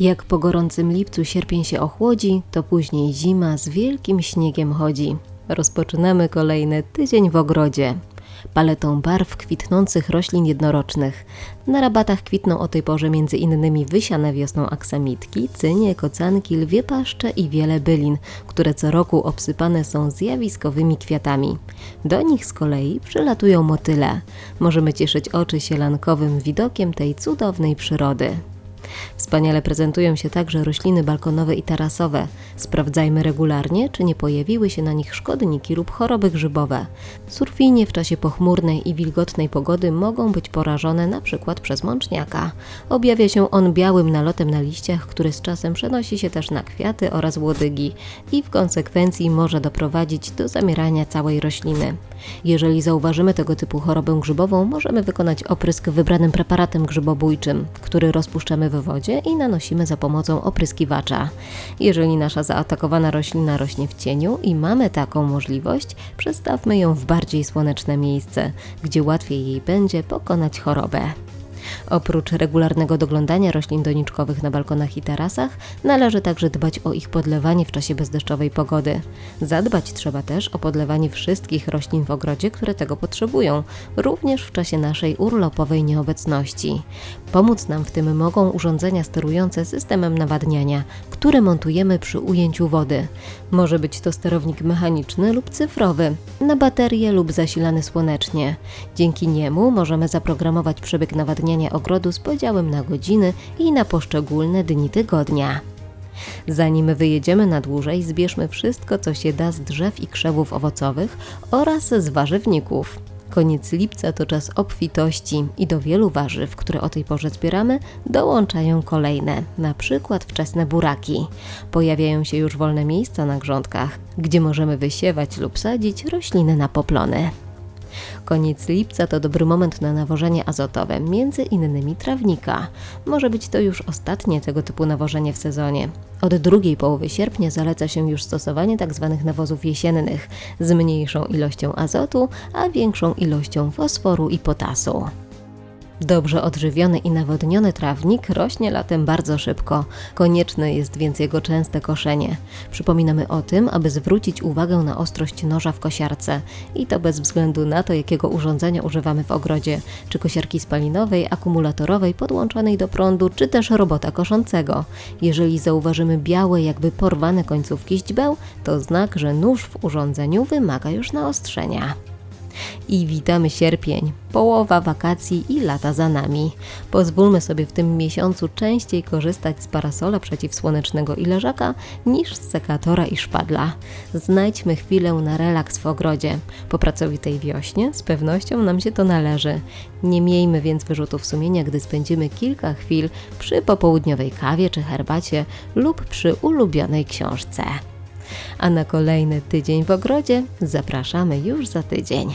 Jak po gorącym lipcu sierpień się ochłodzi, to później zima z wielkim śniegiem chodzi. Rozpoczynamy kolejny tydzień w ogrodzie. Paletą barw kwitnących roślin jednorocznych. Na rabatach kwitną o tej porze innymi wysiane wiosną aksamitki, cynie, kocanki, lwie paszcze i wiele bylin, które co roku obsypane są zjawiskowymi kwiatami. Do nich z kolei przylatują motyle. Możemy cieszyć oczy sielankowym widokiem tej cudownej przyrody. Wspaniale prezentują się także rośliny balkonowe i tarasowe. Sprawdzajmy regularnie, czy nie pojawiły się na nich szkodniki lub choroby grzybowe. Surfinie w czasie pochmurnej i wilgotnej pogody mogą być porażone np. przez mączniaka. Objawia się on białym nalotem na liściach, który z czasem przenosi się też na kwiaty oraz łodygi i w konsekwencji może doprowadzić do zamierania całej rośliny. Jeżeli zauważymy tego typu chorobę grzybową, możemy wykonać oprysk wybranym preparatem grzybobójczym, który rozpuszczamy w wodzie i nanosimy za pomocą opryskiwacza. Jeżeli nasza zaatakowana roślina rośnie w cieniu i mamy taką możliwość, przestawmy ją w bardziej słoneczne miejsce, gdzie łatwiej jej będzie pokonać chorobę. Oprócz regularnego doglądania roślin doniczkowych na balkonach i tarasach, należy także dbać o ich podlewanie w czasie bezdeszczowej pogody. Zadbać trzeba też o podlewanie wszystkich roślin w ogrodzie, które tego potrzebują, również w czasie naszej urlopowej nieobecności. Pomóc nam w tym mogą urządzenia sterujące systemem nawadniania, które montujemy przy ujęciu wody. Może być to sterownik mechaniczny lub cyfrowy, na baterię lub zasilany słonecznie. Dzięki niemu możemy zaprogramować przebieg nawadniania ogrodu z podziałem na godziny i na poszczególne dni tygodnia. Zanim wyjedziemy na dłużej, zbierzmy wszystko, co się da z drzew i krzewów owocowych oraz z warzywników. Koniec lipca to czas obfitości i do wielu warzyw, które o tej porze zbieramy, dołączają kolejne, na przykład wczesne buraki. Pojawiają się już wolne miejsca na grządkach, gdzie możemy wysiewać lub sadzić rośliny na poplony. Koniec lipca to dobry moment na nawożenie azotowe, między innymi trawnika. Może być to już ostatnie tego typu nawożenie w sezonie. Od drugiej połowy sierpnia zaleca się już stosowanie tzw. Tak nawozów jesiennych z mniejszą ilością azotu, a większą ilością fosforu i potasu. Dobrze odżywiony i nawodniony trawnik rośnie latem bardzo szybko. Konieczne jest więc jego częste koszenie. Przypominamy o tym, aby zwrócić uwagę na ostrość noża w kosiarce i to bez względu na to, jakiego urządzenia używamy w ogrodzie, czy kosiarki spalinowej, akumulatorowej, podłączonej do prądu, czy też robota koszącego. Jeżeli zauważymy białe, jakby porwane końcówki źdźbeł, to znak, że nóż w urządzeniu wymaga już naostrzenia. I witamy sierpień, połowa wakacji i lata za nami. Pozwólmy sobie w tym miesiącu częściej korzystać z parasola przeciwsłonecznego i leżaka niż z sekatora i szpadla. Znajdźmy chwilę na relaks w ogrodzie. Po pracowitej wiośnie z pewnością nam się to należy. Nie miejmy więc wyrzutów sumienia, gdy spędzimy kilka chwil przy popołudniowej kawie czy herbacie lub przy ulubionej książce. A na kolejny tydzień w ogrodzie zapraszamy już za tydzień.